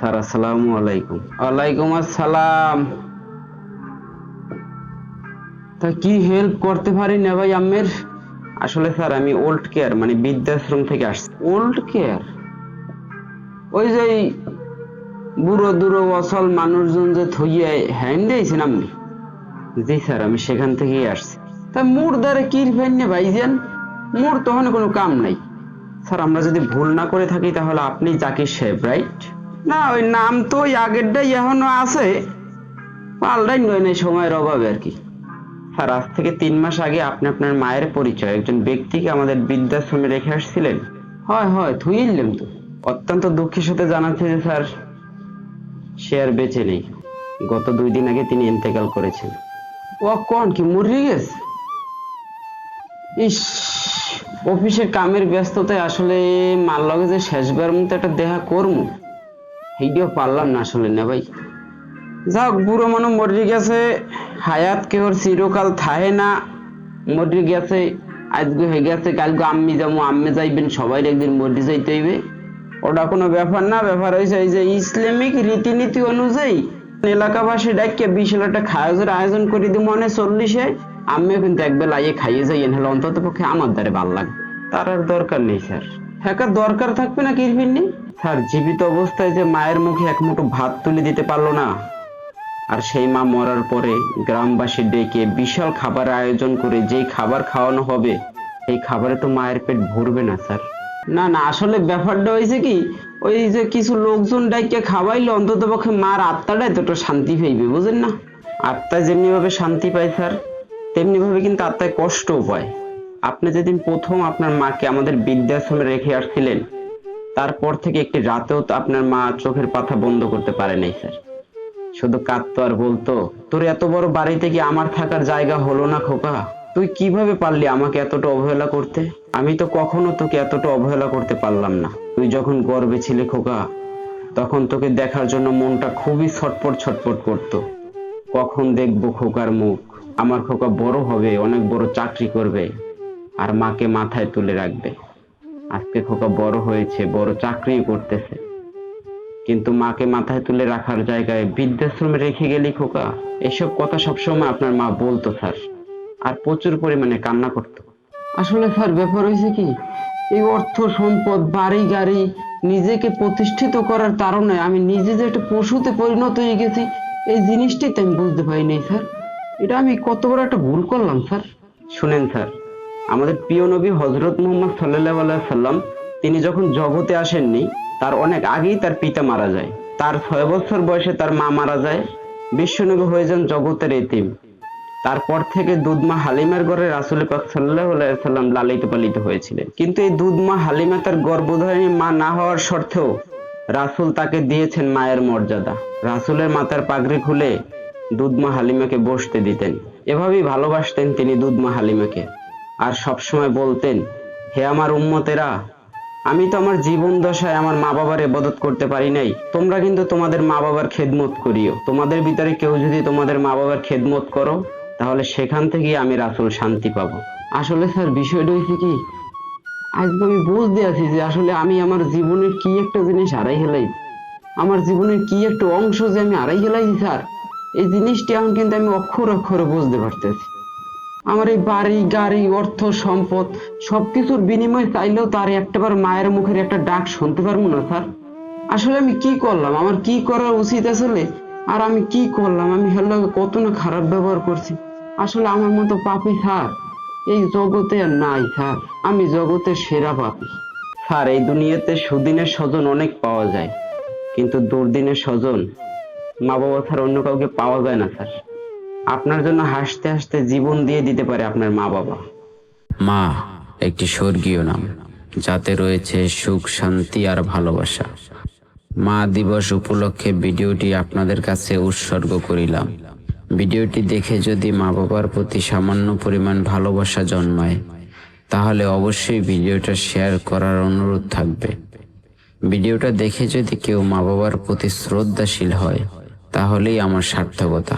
Sir, আসসালামু আলাইকুম। ওয়ালাইকুম আসসালাম। তা কি হেল্প করতে পারি না ভাই আমের আসলে স্যার, আমি ওল্ড কেয়ার মানে বৃদ্ধাশ্রম থেকে আসছি। ওল্ড কেয়ার ওই যে বুড়ো দুড়ো অসল মানুষজন যে থইয়ে হ্যান্ড দিয়েছেন আপনি জি স্যার, আমি সেখান থেকেই আসছি। তা মোর দ্বারা কি ফেন্নে ভাইজান মোর তখন কোনো কাম নাই। স্যার, আমরা যদি ভুল না করে থাকি তাহলে আপনি জাকির সাহেব রাইট না ওই নাম তো ওই আগেরটাই এখনও আছে। পাল্টাই নয় নাই সময়ের অভাবে আর কি। স্যার আজ থেকে তিন মাস আগে আপনি আপনার মায়ের পরিচয় একজন ব্যক্তিকে আমাদের বৃদ্ধাশ্রমে রেখে আসছিলেন। হয় হয় থুইলাম তো। অত্যন্ত দুঃখের সাথে জানাচ্ছি যে স্যার সে আর বেঁচে নেই। গত দুই দিন আগে তিনি ইন্তেকাল করেছেন। ও কোন কি মরে গেছে? ইস অফিসের কামের ব্যস্ততায় আসলে মার লগে যে শেষবার মতো একটা দেখা করমু সেইটাও পারলাম না আসলে না ভাই। যাক বুড়ো মানুষ মরি গেছে হায়াত কেউর চিরকাল থাহে না। মরে গেছে আজকে হয়ে গেছে কালকে আম্মি যাব আম্মে যাইবেন সবাই একদিন মরে যাইতে হইবে। ওটা কোনো ব্যাপার না ব্যাপার হয়েছে এই যে ইসলামিক রীতিনীতি অনুযায়ী এলাকাবাসী ডাকিয়ে বিশাল একটা খাওয়াজের আয়োজন করে দিব মনে চল্লিশে। আমিও কিন্তু একবেলা আইয়ে খাইয়ে যাই হলে অন্তত পক্ষে আমার দ্বারে ভালো লাগে তার আর দরকার নেই স্যার। হ্যাঁ দরকার থাকবে না কিরফিননি স্যার, জীবিত অবস্থায় যে মায়ের মুখে এক মুঠো ভাত তুলে দিতে পারল না। আর সেই মা মরার পরে গ্রামবাসী ডেকে বিশাল খাবার আয়োজন করে যেই খাবার খাওয়ানো হবে এই খাবারে তো মায়ের পেট ভরবে না, স্যার। না না, আসলে ব্যাপারটা হয়েছে কি, ওই যে কিছু লোকজন ডাইকে খাওয়াইলে, অন্তত পক্ষে মার আত্মাটা এতটা শান্তি পাইবে, বুঝেন না? আত্মায় যেমনিভাবে শান্তি পায়, স্যার, তেমনিভাবে কিন্তু আত্মায় কষ্টও পায়। আপনি যেদিন প্রথম আপনার মাকে আমাদের বৃদ্ধাশ্রমে রেখে আসছিলেন তারপর থেকে একটি রাতেও তো আপনার মা চোখের পাতা বন্ধ করতে পারে নাই, স্যার। শুধু কাঁদতো আর বলতো, তোর এত বড় বাড়িতে কি আমার থাকার জায়গা হলো না খোকা? তুই কীভাবে পারলি আমাকে এতটা অবহেলা করতে? আমি তো কখনো তোকে এতটা অবহেলা করতে পারলাম না। তুই যখন গর্বে ছিলে খোকা, তখন তোকে দেখার জন্য মনটা খুবই ছটপট ছটপট করত। কখন দেখব খোকার মুখ? আমার খোকা বড় হবে, অনেক বড় চাকরি করবে, আর মাকে মাথায় তুলে রাখবে। আজকে খোকা বড় হয়েছে বড় চাকরি করতেছে। কিন্তু মাকে মাথায় তুলে রাখার জায়গায় বৃদ্ধাশ্রমে রেখে গেলি খোকা। এসব কথা সবসময় আপনার মা বলতো স্যার। আর প্রচুর পরিমাণে কান্না করতো। আসলে স্যার ব্যাপার হয়েছে কি? এই অর্থ সম্পদ বাড়ি গাড়ি নিজেকে প্রতিষ্ঠিত করার কারণে আমি নিজে যে একটা পশুতে পরিণত হয়ে গেছি এই জিনিসটাই তো আমি বুঝতে পারিনি স্যার। এটা আমি কত বড় একটা ভুল করলাম স্যার। শুনেন স্যার আমাদের প্রিয় নবী হজরত মোহাম্মদ সাল্লাহ সাল্লাম তিনি যখন জগতে আসেননি, তার অনেক আগেই তার পিতা মারা যায়। তার ছয় বছর বয়সে তার মা মারা যায়। বিশ্বনবী হয়ে যান জগতের এতিম। তারপর থেকে দুধমা হালিমার ঘরে রাসুল পাক সাল্লাহ সাল্লাম লালিত পালিত হয়েছিলেন। কিন্তু এই দুধমা হালিমা তার গর্ভধারিণী মা না হওয়ার সত্ত্বেও রাসুল তাকে দিয়েছেন মায়ের মর্যাদা। রাসুলের মাথার পাগড়ি খুলে দুধমা হালিমাকে বসতে দিতেন। এভাবেই ভালোবাসতেন তিনি দুধমা হালিমাকে। আর সবসময় বলতেন, হে আমার উম্মতেরা, আমি তো আমার জীবন দশায় আমার মা বাবার এবাদত করতে পারি নাই। তোমরা কিন্তু তোমাদের মা বাবার খেদমত করিও। তোমাদের ভিতরে কেউ যদি তোমাদের মা বাবার খেদমত করো, তাহলে সেখান থেকেই আমি রাসুল শান্তি পাবো। আসলে স্যার, বিষয়টা হয়েছে কি, আজকে আমি বুঝতে আছি যে আসলে আমি আমার জীবনের কি একটা জিনিস হারাই হেলাই আমার জীবনের কি একটা অংশ যে আমি হারাই হেলাইছি স্যার, এই জিনিসটি এখন কিন্তু আমি অক্ষর অক্ষরে বুঝতে পারতেছি। আমার এই বাড়ি, গাড়ি, অর্থ, সম্পদ, সবকিছুর বিনিময়ে চাইলেও তার একটাবার মায়ের মুখের একটা ডাক শুনতে পারব না, স্যার। আসলে আমি কি করলাম? আমার কি করা উচিত আসলে? আর আমি কি করলাম? আমি হের লগে কত না খারাপ ব্যবহার করছি। আসলে আমার মতো পাপি, স্যার, এই জগতে আর নাই, স্যার। আমি জগতের সেরা পাপি। স্যার, এই দুনিয়াতে সুদিনের স্বজন অনেক পাওয়া যায়। কিন্তু দুর্দিনের স্বজন মা বাবা ছাড়া অন্য কাউকে পাওয়া যায় না, স্যার। আপনার জন্য হাসতে হাসতে জীবন দিয়ে দিতে পারে আপনার মা বাবা। মা, একটি স্বর্গীয় নাম, যাতে রয়েছে সুখ, শান্তি আর ভালোবাসা। মা দিবস উপলক্ষে ভিডিওটি আপনাদের কাছে উৎসর্গ করিলাম। ভিডিওটি দেখে যদি মা বাবার প্রতি সামান্য পরিমাণ ভালোবাসা জন্মায়, তাহলে অবশ্যই ভিডিওটা শেয়ার করার অনুরোধ থাকবে। ভিডিওটা দেখে যদি কেউ মা বাবার প্রতি শ্রদ্ধাশীল হয়, তাহলেই আমার সার্থকতা।